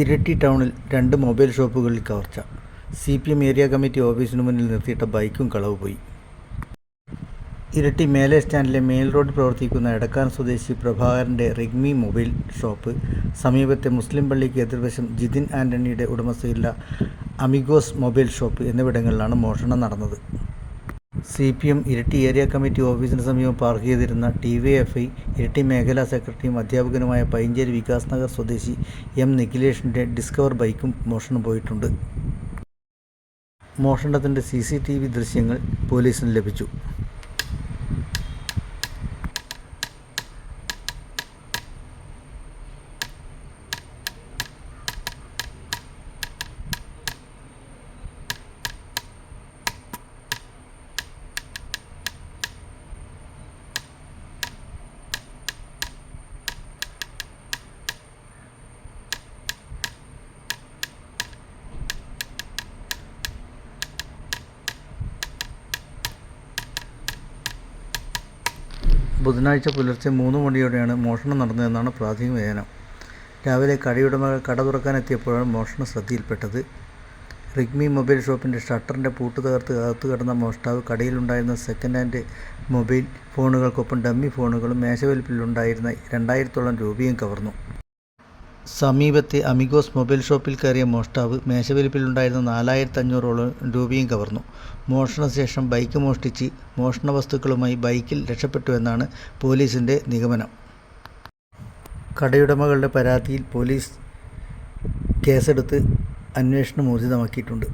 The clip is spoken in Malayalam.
ഇരിട്ടി ടൗണിൽ രണ്ട് മൊബൈൽ ഷോപ്പുകളിൽ കവർച്ച. C P M area committee ഓഫീസിന് മുന്നിൽ നിർത്തിയിട്ട ബൈക്കും കളവ് പോയി. ഇരട്ടി മേലെ സ്റ്റാൻഡിലെ മെയിൻ റോഡ് പ്രവർത്തിക്കുന്ന എടക്കാൻ സ്വദേശി പ്രഭാകരന്റെ റിഗ്മി മൊബൈൽ ഷോപ്പ് സമീപത്തെ മുസ്ലിം പള്ളിക്ക് എതിർവശം ജിതിൻ ആന്റണിയുടെ ഉടമസ്ഥയിലുള്ള അമിഗോസ് മൊബൈൽ ഷോപ്പ് എന്നിവിടങ്ങളിലാണ് മോഷണം നടന്നത്. C P M Iritty area committee ഓഫീസിന് സമീപം പാർക്ക് ചെയ്തിരുന്ന T V F I Iritty മേഖലാ സെക്രട്ടറിയും അധ്യാപകനുമായ പൈഞ്ചേരി വികാസ് നഗർ സ്വദേശി എം നിഖിലേഷിന്റെ ഡിസ്കവർ ബൈക്കും മോഷണം പോയിട്ടുണ്ട്. മോഷണത്തിന്റെ സി സി ടി വി ദൃശ്യങ്ങൾ പോലീസിന് ലഭിച്ചു. ബുധനാഴ്ച പുലർച്ചെ മൂന്ന് മണിയോടെയാണ് മോഷണം നടന്നതെന്നാണ് പ്രാഥമിക വേദന രാവിലെ കടയുടമകൾ കട തുറക്കാനെത്തിയപ്പോഴാണ് മോഷണം ശ്രദ്ധയിൽപ്പെട്ടത്. റിഗ്മി മൊബൈൽ ഷോപ്പിന്റെ ഷട്ടറിന്റെ പൂട്ട് തകർത്ത് അകത്ത് കിടന്ന മോഷ്ടാവ് കടയിലുണ്ടായിരുന്ന സെക്കൻഡ് ഹാൻഡ് മൊബൈൽ ഫോണുകൾക്കൊപ്പം ഡമ്മി ഫോണുകളും മേശവലിപ്പിലുണ്ടായിരുന്ന രണ്ടായിരത്തോളം രൂപയും കവർന്നു. സമീപത്തെ അമിഗോസ് മൊബൈൽ ഷോപ്പിൽ കയറിയ മോഷ്ടാവ് മേശവലിപ്പിലുണ്ടായിരുന്ന നാലായിരത്തി അഞ്ഞൂറോളം രൂപയും കവർന്നു. മോഷണശേഷം ബൈക്ക് മോഷ്ടിച്ച് മോഷണ വസ്തുക്കളുമായി ബൈക്കിൽ രക്ഷപ്പെട്ടുവെന്നാണ് പോലീസിന്റെ നിഗമനം. കടയുടമകളുടെ പരാതിയിൽ പോലീസ് കേസെടുത്ത് അന്വേഷണം ഊർജിതമാക്കിയിട്ടുണ്ട്.